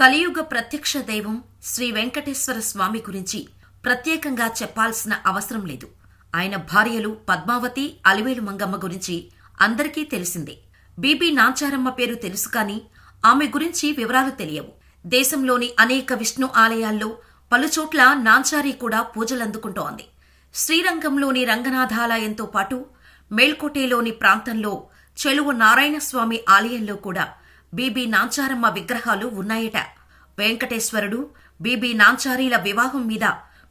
కలియుగ ప్రత్యక్ష దైవం శ్రీ వెంకటేశ్వర స్వామి గురించి ప్రత్యేకంగా చెప్పాల్సిన అవసరం లేదు. ఆయన భార్యలు పద్మావతి అలివేలు మంగమ్మ గురించి అందరికీ తెలిసిందే. బీబీ నాంచారమ్మ పేరు తెలుసు కాని ఆమె గురించి వివరాలు తెలియవు. దేశంలోని అనేక విష్ణు ఆలయాల్లో పలుచోట్ల నాంచారి కూడా పూజలందుకుంటోంది శ్రీరంగంలోని రంగనాథాలయంతో పాటు మేల్కోటేలోని ప్రాంతంలో చెలువ నారాయణస్వామి ఆలయంలో కూడా బీబీ నాంచారమ్మ విగ్రహాలు ఉన్నాయట. వెంకటేశ్వరుడు బీబీ నాంచారీల వివాహం మీద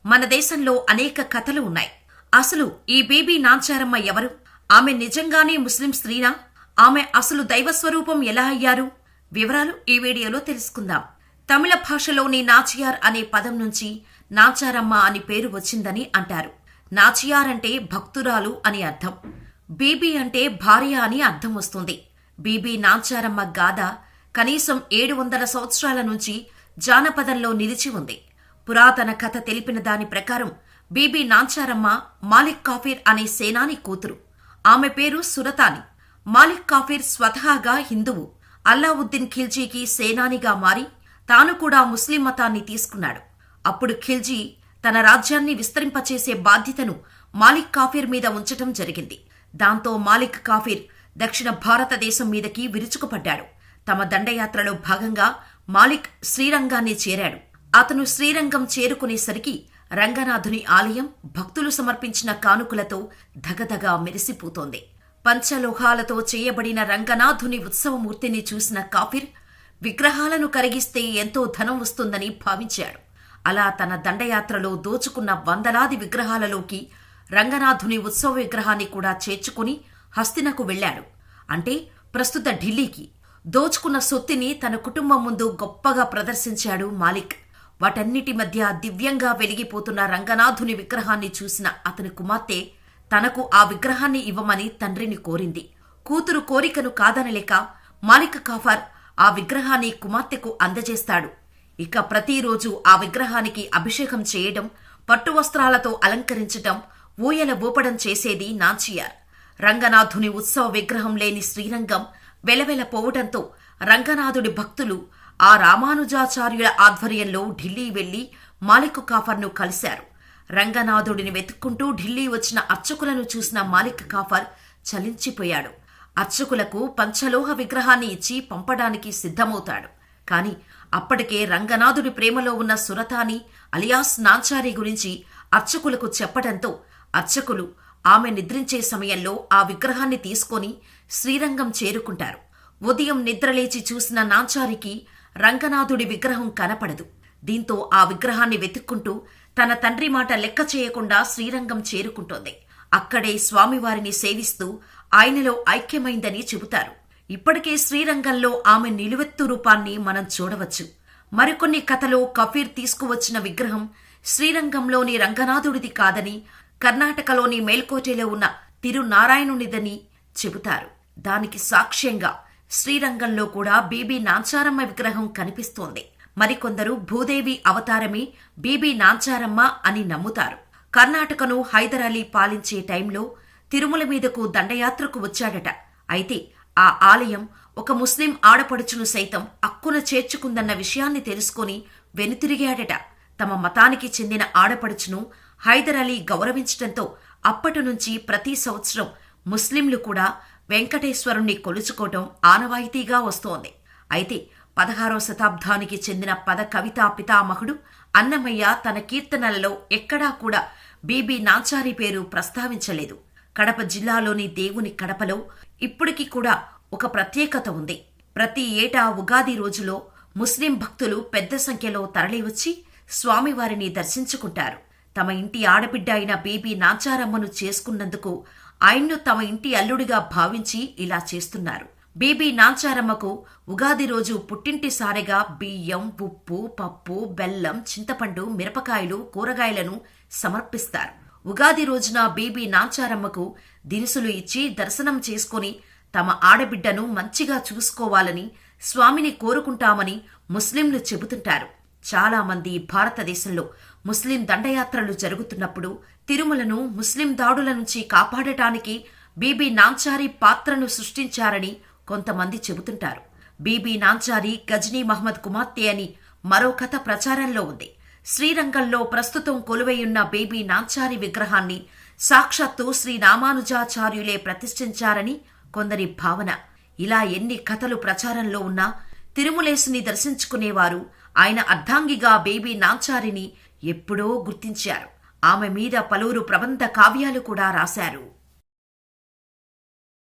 మన దేశంలో అనేక కథలు ఉన్నాయి. అసలు ఈ బీబీ నాంచారమ్మ ఎవరు? ఆమె నిజంగానే ముస్లిం స్త్రీనా? ఆమె అసలు దైవస్వరూపం ఎలా అయ్యారు? వివరాలు ఈ వీడియోలో తెలుసుకుందాం. తమిళ భాషలోని నాచియార్ అనే పదం నుంచి నాచారమ్మ అని పేరు వచ్చిందని అంటారు. నాచియార్ అంటే భక్తురాలు అని అర్థం. బీబీ అంటే భార్య అని అర్థం వస్తుంది. బీబీ నాంచారమ్మ గాథ కనీసం ఏడు వందల సంవత్సరాల నుంచి జానపదంలో నిలిచి ఉంది. పురాతన కథ తెలిపిన దాని ప్రకారం బీబీ నాంచారమ్మ మాలిక్ కాఫీర్ అనే సేనాని కూతురు. ఆమె పేరు సురతాని. మాలిక్ కాఫీర్ స్వతహాగా హిందువు. అల్లావుద్దీన్ ఖిల్జీకి సేనానిగా మారి తాను కూడా ముస్లిం మతాన్ని తీసుకున్నాడు. అప్పుడు ఖిల్జీ తన రాజ్యాన్ని విస్తరింపచేసే బాధ్యతను మాలిక్ కాఫీర్ మీద ఉంచటం జరిగింది. దాంతో మాలిక్ కాఫీర్ దక్షిణ భారతదేశం మీదకి విరుచుకుపడ్డాడు. తమ దండయాత్రలో భాగంగా మాలిక్ శ్రీరంగాన్ని చేరాడు. అతను శ్రీరంగం చేరుకునేసరికి రంగనాథుని ఆలయం భక్తులు సమర్పించిన కానుకలతో ధగధగా మెరిసిపోతోంది. పంచలోహాలతో చేయబడిన రంగనాథుని ఉత్సవమూర్తిని చూసిన కాఫీర్ విగ్రహాలను కరిగిస్తే ఎంతో ధనం వస్తుందని భావించాడు. అలా తన దండయాత్రలో దోచుకున్న వందలాది విగ్రహాలలోకి రంగనాథుని ఉత్సవ విగ్రహాన్ని కూడా చేర్చుకుని హస్తినకు వెళ్ళాడు అంటే ప్రస్తుత ఢిల్లీకి. దోచుకున్న సొత్తిని తన కుటుంబం ముందు గొప్పగా ప్రదర్శించాడు మాలిక్. వాటన్నిటి మధ్య దివ్యంగా వెలిగిపోతున్న రంగనాథుని విగ్రహాన్ని చూసిన అతని కుమార్తె తనకు ఆ విగ్రహాన్ని ఇవ్వమని తండ్రిని కోరింది. కూతురు కోరికను కాదనలేక మాలిక్ కాఫర్ ఆ విగ్రహాన్ని కుమార్తెకు అందజేస్తాడు. ఇక ప్రతిరోజు ఆ విగ్రహానికి అభిషేకం చేయడం పట్టు వస్త్రాలతో అలంకరించటం ఊయల ఊపడం చేసేది నాంచియార్. రంగనాథుని ఉత్సవ విగ్రహం లేని శ్రీరంగం వెలవెలపోవటంతో రంగనాథుడి భక్తులు ఆ రామానుజాచార్యుల ఆధ్వర్యంలో ఢిల్లీ వెళ్ళి మాలిక్ కాఫర్ను కలిశారు. రంగనాథుడిని వెతుక్కుంటూ ఢిల్లీ వచ్చిన అర్చకులను చూసిన మాలిక్ కాఫర్ చలించిపోయాడు. అర్చకులకు పంచలోహ విగ్రహాన్ని ఇచ్చి పంపడానికి సిద్ధమవుతాడు. కాని అప్పటికే రంగనాథుడి ప్రేమలో ఉన్న సురతాని అలియాస్ నాంచారి గురించి అర్చకులకు చెప్పడంతో అర్చకులు ఆమె నిద్రించే సమయంలో ఆ విగ్రహాన్ని తీసుకొని శ్రీరంగం చేరుకుంటారు. ఉదయం నిద్రలేచి చూసిన నాంచారికి రంగనాథుడి విగ్రహం కనపడదు. దీంతో ఆ విగ్రహాన్ని వెతుక్కుంటూ తన తండ్రి మాట లెక్క చేయకుండా శ్రీరంగం చేరుకుంటోంది. అక్కడే స్వామివారిని సేవిస్తూ ఆయనలో ఐక్యమైందని చెబుతారు. ఇప్పటికే శ్రీరంగంలో ఆమె నిలువెత్తు రూపాన్ని మనం చూడవచ్చు. మరికొన్ని కథలో కఫీర్ తీసుకువచ్చిన విగ్రహం శ్రీరంగంలోని రంగనాథుడిది కాదని కర్ణాటకలోని మేల్కోటలో ఉన్న తిరునారాయణునిదని చెబుతారు. దానికి సాక్ష్యంగా శ్రీరంగంలో కూడా బీబీ నాంచారమ్మ విగ్రహం కనిపిస్తోంది. మరికొందరు భూదేవి అవతారమే బీబీ నాంచారమ్మ అని నమ్ముతారు. కర్ణాటకను హైదర్ అలీ పాలించే టైంలో తిరుమల మీదకు దండయాత్రకు వచ్చాడట. అయితే ఆ ఆలయం ఒక ముస్లిం ఆడపడుచును సైతం అక్కున చేర్చుకుందన్న విషయాన్ని తెలుసుకుని వెనుతిరిగాడట. తమ మతానికి చెందిన ఆడపడుచును హైదర్ అలీ గౌరవించటంతో అప్పటి నుంచి ప్రతి సంవత్సరం ముస్లింలు కూడా వెంకటేశ్వరుణ్ణి కొలుచుకోవటం ఆనవాయితీగా వస్తోంది. అయితే పదహారో శతాబ్దానికి చెందిన పద కవితా పితామహుడు అన్నమయ్య తన కీర్తనలలో ఎక్కడా కూడా బీబీ నాంచారి పేరు ప్రస్తావించలేదు. కడప జిల్లాలోని దేవుని కడపలో ఇప్పటికీ కూడా ఒక ప్రత్యేకత ఉంది. ప్రతి ఏటా ఉగాది రోజులో ముస్లిం భక్తులు పెద్ద సంఖ్యలో తరలివచ్చి స్వామివారిని దర్శించుకుంటారు. తమ ఇంటి ఆడబిడ్డ అయిన బీబీ నాచారమ్మను చేసుకున్నందుకు ఆయన్ను తమ ఇంటి అల్లుడిగా భావించి ఇలా చేస్తున్నారు. బీబీ నాంచారమ్మకు ఉగాది రోజు పుట్టింటి సారెగా బియ్యం ఉప్పు పప్పు బెల్లం చింతపండు మిరపకాయలు కూరగాయలను సమర్పిస్తారు. ఉగాది రోజున బీబీ నాంచారమ్మకు దినుసులు ఇచ్చి దర్శనం చేసుకుని తమ ఆడబిడ్డను మంచిగా చూసుకోవాలని స్వామిని కోరుకుంటామని ముస్లింలు చెబుతుంటారు. చాలామంది భారతదేశంలో ముస్లిం దండయాత్రలు జరుగుతున్నప్పుడు తిరుమలను ముస్లిం దాడుల నుంచి కాపాడటానికి బీబీ నాంచారి పాత్రను సృష్టించారని కొంతమంది చెబుతుంటారు. బీబీ నాంచారి గజనీ మహమ్మద్ కుమార్తె అని మరో కథ ప్రచారంలో ఉంది. శ్రీరంగంలో ప్రస్తుతం కొలువైయున్న బేబీ నాంచారి విగ్రహాన్ని సాక్షాత్తు శ్రీ రామానుజాచార్యులే ప్రతిష్ఠించారని కొందరి భావన. ఇలా ఎన్ని కథలు ప్రచారంలో ఉన్నా తిరుమలేసుని దర్శించుకునేవారు ఆయన అర్ధాంగిగా బేబీ నాంచారిని ఎప్పుడో గుర్తించారు. ఆమె మీద పలువురు ప్రబంధ కావ్యాలు కూడా రాశారు.